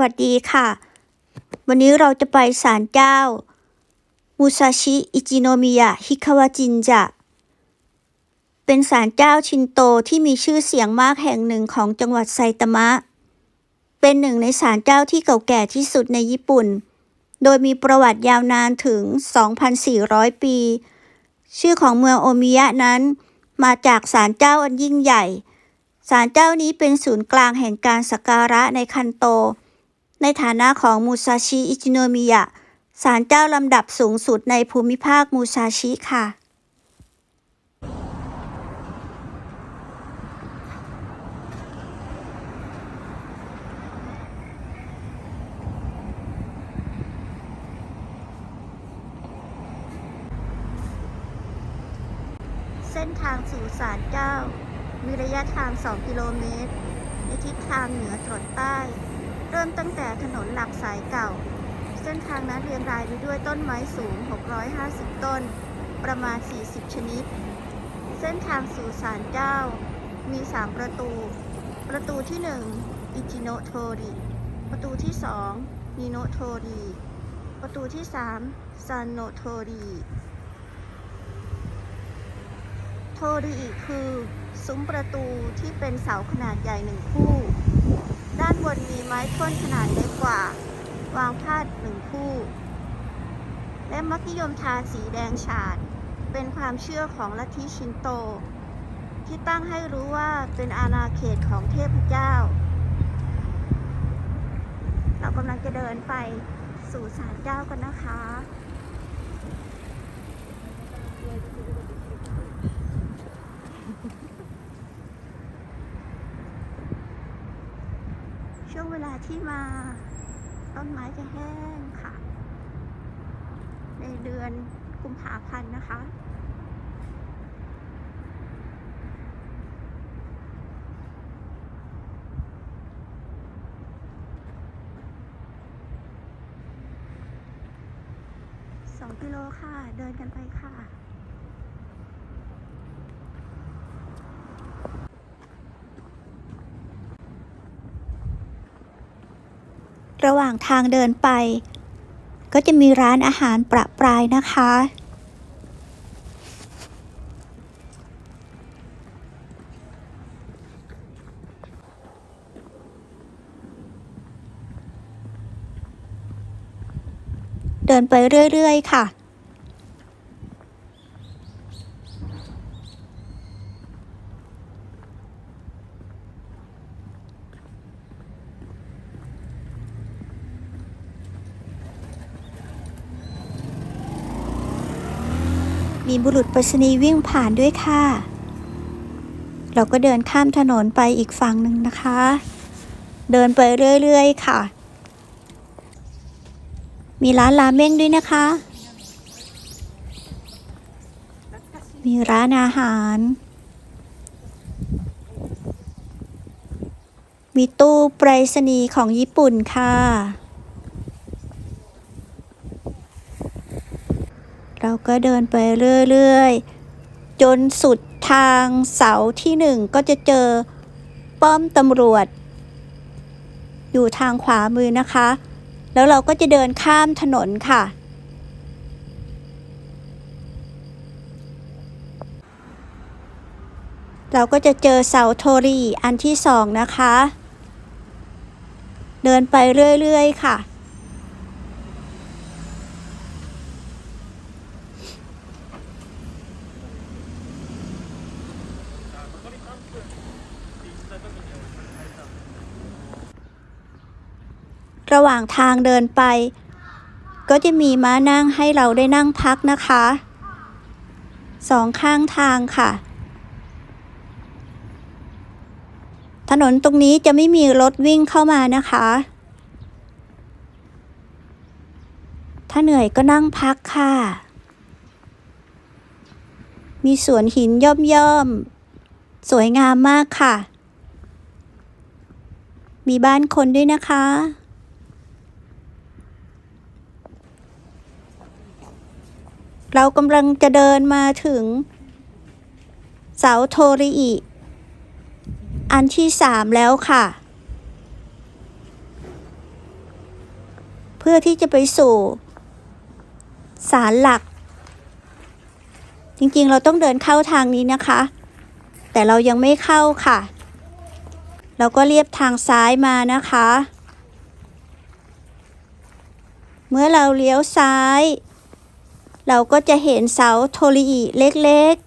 วัสดีค่ะ วันนี้เราจะไปศาลเจ้า มูซาชิ อิจิโนมิยะ ฮิคาวะจินจะเป็นศาลเจ้าชินโตที่มีชื่อเสียงมากแห่งหนึ่งของจังหวัดไซตามะ เป็นหนึ่งในศาลเจ้าที่เก่าแก่ที่สุดในญี่ปุ่น โดยมีประวัติยาวนานถึง 2,400 ปี ชื่อของเมืองโอมิยะนั้น มาจากศาลเจ้าอันยิ่งใหญ่ศาลเจ้านี้เป็นศูนย์กลางแห่งการสักการะในคันโต ในฐานะของมูซาชิอิจิโนมิยะศาลเจ้าลำดับสูงสุดในภูมิภาคมูซาชิค่ะ เส้นทางสู่ศาลเจ้า มีระยะทาง 2 กิโลเมตร ในทิศทางเหนือตรดใต้ เริ่มตั้งแต่ถนนหลักสายเก่า เส้นทางนั้นเรียงรายไปด้วยต้นไม้สูง 650 ต้น ประมาณ 40 ชนิด เส้นทางสู่ศาลเจ้า มี 3 ประตู ประตูที่ 1 อิจิโนโทริ ประตูที่ 2 นิโนโทริ ประตูที่ 3ซันโนโทริโทริอิคือ ซุ้มประตูที่เป็นเสาขนาดใหญ่หนึ่งคู่ ด้านบนมีไม้ท่อนขนาดเล็กกว่า วางพาดหนึ่งคู่ และมักนิยมทาสีแดงฉาด เป็นความเชื่อของลัทธิชินโต ที่ตั้งให้รู้ว่าเป็นอาณาเขตของเทพเจ้า เรากำลังจะเดินไปสู่ศาลเจ้ากันนะคะ ช่วงเวลาที่มา ต้นไม้จะแห้งค่ะ ในเดือนกุมภาพันธ์นะคะสองกิโลค่ะ เดินกันไปค่ะ ระหว่างทางเดินไป ก็จะมีร้านอาหารประปรายนะคะ เดินไปเรื่อย ๆ ค่ะ มีบุรุษไปรษณีย์วิ่งผ่านด้วยค่ะ เราก็เดินข้ามถนนไปอีกฝั่งหนึ่งนะคะ เดินไปเรื่อยๆค่ะ มีร้านราเม้งด้วยนะคะ มีร้านอาหาร มีตู้ไปรษณีย์ของญี่ปุ่นค่ะ เรา ก็เดินไปเรื่อยๆ จนสุดทางเสาที่หนึ่งก็จะเจอป้อมตำรวจ อยู่ทางขวามือนะคะ แล้วเราก็จะเดินข้ามถนนค่ะ เราก็จะเจอเสาโทรีอันที่สองนะคะ เดินไปเรื่อยๆ ค่ะ ระหว่างทางเดินไป ก็จะมีม้านั่งให้เราได้นั่งพักนะคะสองข้างทางค่ะ ถนนตรงนี้จะไม่มีรถวิ่งเข้ามานะคะ ถ้าเหนื่อยก็นั่งพักค่ะ มีสวนหินย่อมๆ สวยงามมากค่ะ มีบ้านคนด้วยนะคะ เรากำลังจะเดินมาถึง เสาโทริอิ อันที่สามแล้วค่ะ เพื่อที่จะไปสู่ศาลหลัก จริงๆ เราต้องเดินเข้าทางนี้นะคะ แต่เรายังไม่เข้าค่ะ เราก็เลียบทางซ้ายมานะคะ เมื่อเราเลี้ยวซ้าย เราก็จะเห็นเสาโทริอิเล็กๆ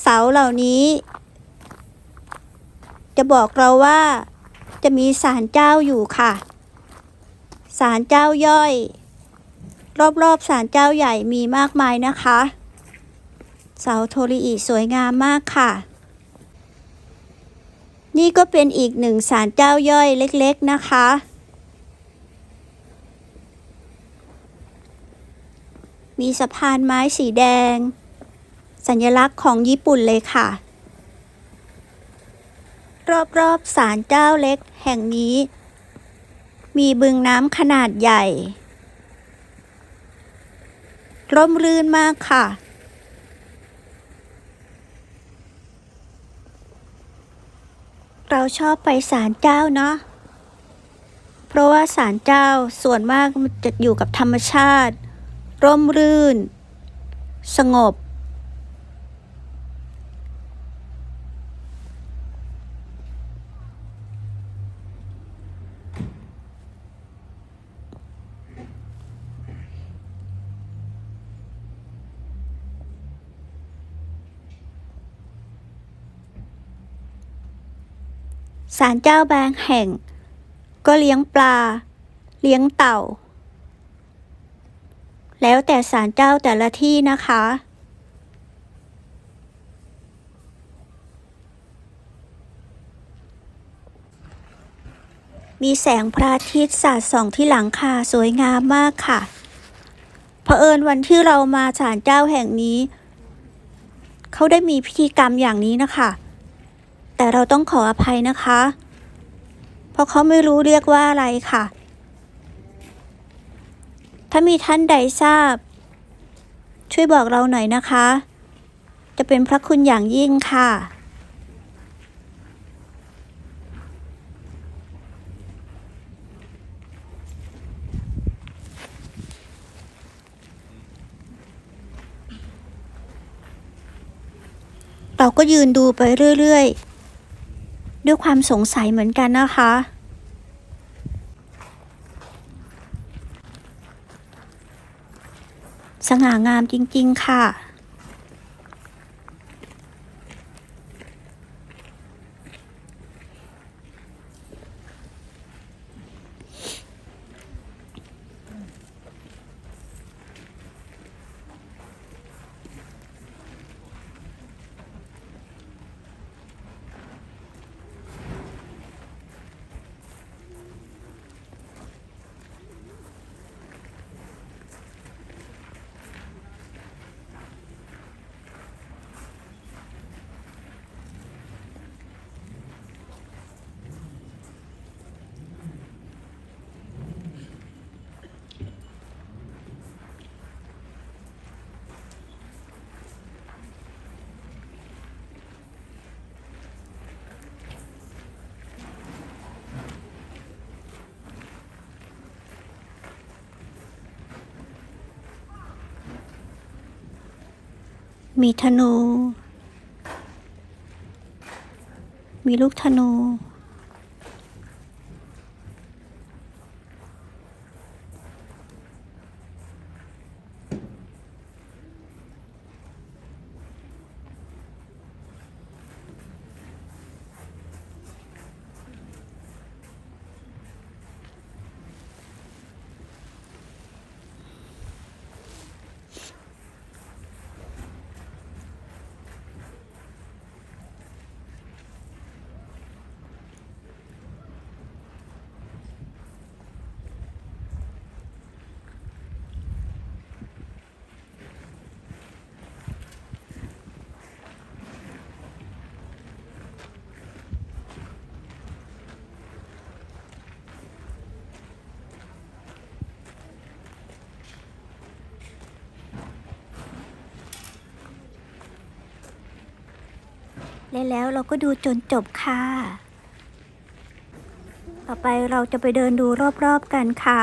เสาเหล่านี้ จะบอกเราว่าจะมีศาลเจ้าอยู่ค่ะ ศาลเจ้าย่อย รอบๆศาลเจ้าใหญ่มีมากมายนะคะ เสาโทริอิสวยงามมากค่ะ นี่ก็เป็นอีกหนึ่งศาลเจ้าย่อยเล็กๆนะคะ มีสะพานไม้สีแดง สัญลักษณ์ของญี่ปุ่นเลยค่ะ รอบๆศาลเจ้าเล็กแห่งนี้ มีบึงน้ำขนาดใหญ่ ร่มรื่นมากค่ะ เราชอบไปศาลเจ้าเนาะเพราะว่าศาลเจ้าส่วนมากมันจะอยู่กับธรรมชาติ ร่มรื่น สงบ ศาลเจ้าบางแห่ง ก็เลี้ยงปลา เลี้ยงเต่า แล้วแต่ศาลเจ้าแต่ละที่นะคะ มีแสงพระอาทิตย์สาดส่องที่หลังคาสวยงามมากค่ะเผอิญวันที่เรามาศาลเจ้าแห่งนี้ เขาได้มีพิธีกรรมอย่างนี้นะคะ แต่เราต้องขออภัยนะคะ เพราะเขาไม่รู้เรียกว่าอะไรค่ะ ถ้ามีท่านใดทราบ ช่วยบอกเราหน่อยนะคะ จะเป็นพระคุณอย่างยิ่งค่ะ เราก็ยืนดูไปเรื่อย ๆ ด้วยความสงสัยเหมือนกันนะคะ ง่างามจริง ๆ ค่ะ มีธนู มีลูกธนู และแล้วเราก็ดูจนจบค่ะ ต่อไปเราจะไปเดินดูรอบๆกันค่ะ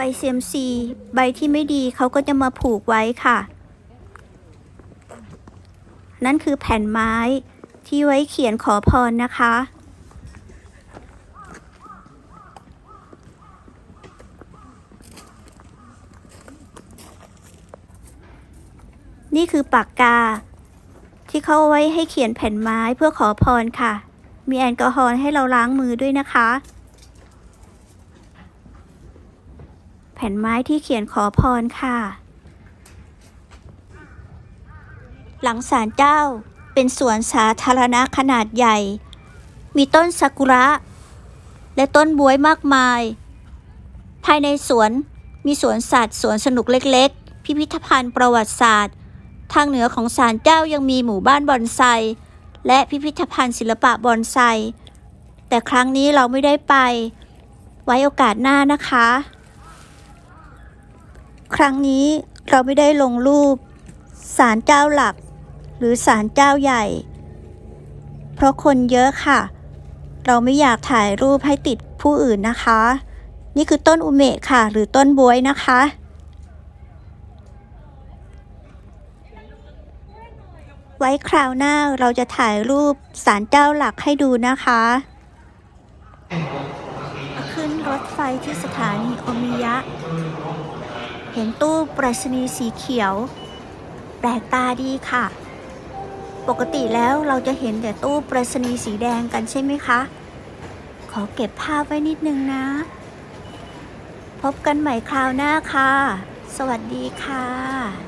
ใบเซียมซี ใบที่ไม่ดีเขาก็จะมาผูกไว้ค่ะ นั่นคือแผ่นไม้ที่ไว้เขียนขอพรนะคะ นี่คือปากกา ที่เขาไว้ให้เขียนแผ่นไม้เพื่อขอพรค่ะ มีแอลกอฮอล์ให้เราล้างมือด้วยนะคะ ผ่นไม้ที่เขียนขอพรค่ะ หลังศาลเจ้าเป็นสวนสาธารณะขนาดใหญ่ มีต้นซากุระ และต้นบวยมากมาย ภายในสวนมีสวนสัตว์สวนสนุกเล็กๆ พิพิธภัณฑ์ประวัติศาสตร์ ทางเหนือของศาลเจ้ายังมีหมู่บ้านบอนไซ และพิพิธภัณฑ์ศิลปะบอนไซ แต่ครั้งนี้เราไม่ได้ไป ไว้โอกาสหน้านะคะ ครั้งนี้เราไม่ได้ลงรูปศาลเจ้าหลัก หรือศาลเจ้าใหญ่ เพราะคนเยอะค่ะ เราไม่อยากถ่ายรูปให้ติดผู้อื่นนะคะ นี่คือต้นอุเมะค่ะ หรือต้นบวยนะคะ ไว้คราวหน้าเราจะถ่ายรูปศาลเจ้าหลักให้ดูนะคะขึ้นรถไฟที่สถานีโอมิยะ เห็นตู้ปรษณีย์สีเขียว แปลกตาดีค่ะ ปกติแล้วเราจะเห็นแต่ตู้ปรษณีย์สีแดงกันใช่ไหมคะ ขอเก็บภาพไว้นิดนึงนะ พบกันใหม่คราวหน้าค่ะ สวัสดีค่ะ